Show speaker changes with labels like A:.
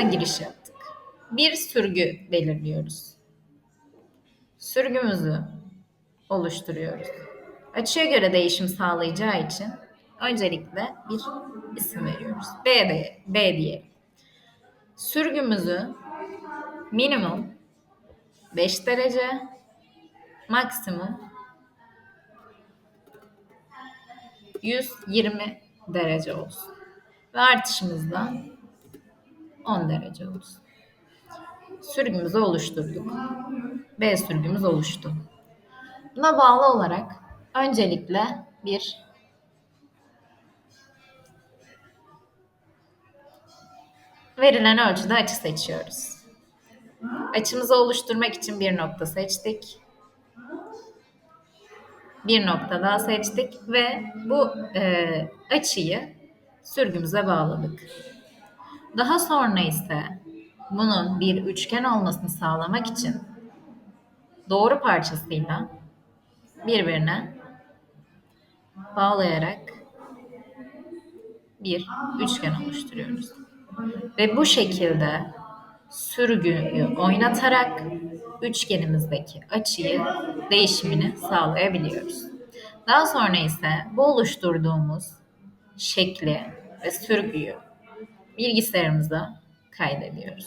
A: giriş yaptık. Bir sürgü belirliyoruz. Sürgümüzü oluşturuyoruz. Açıya göre değişim sağlayacağı için öncelikle bir isim veriyoruz. B, de, B diyelim. Sürgümüzü minimum 5 derece, maksimum 120 derece olsun. Ve artışımız da 10 derece olsun. Sürgümüzü oluşturduk. B sürgümüz oluştu. Buna bağlı olarak öncelikle bir verilen ölçüde açı seçiyoruz. Açımızı oluşturmak için bir nokta seçtik. Bir nokta daha seçtik ve bu e, açıyı sürgümüze bağladık. Daha sonra ise bunun bir üçgen olmasını sağlamak için doğru parçasıyla birbirine bağlayarak bir üçgen oluşturuyoruz. Ve bu şekilde sürgüyü oynatarak üçgenimizdeki açıyı değişimini sağlayabiliyoruz. Daha sonra ise bu oluşturduğumuz şekli ve sürgüyü bilgisayarımıza kaydediyoruz.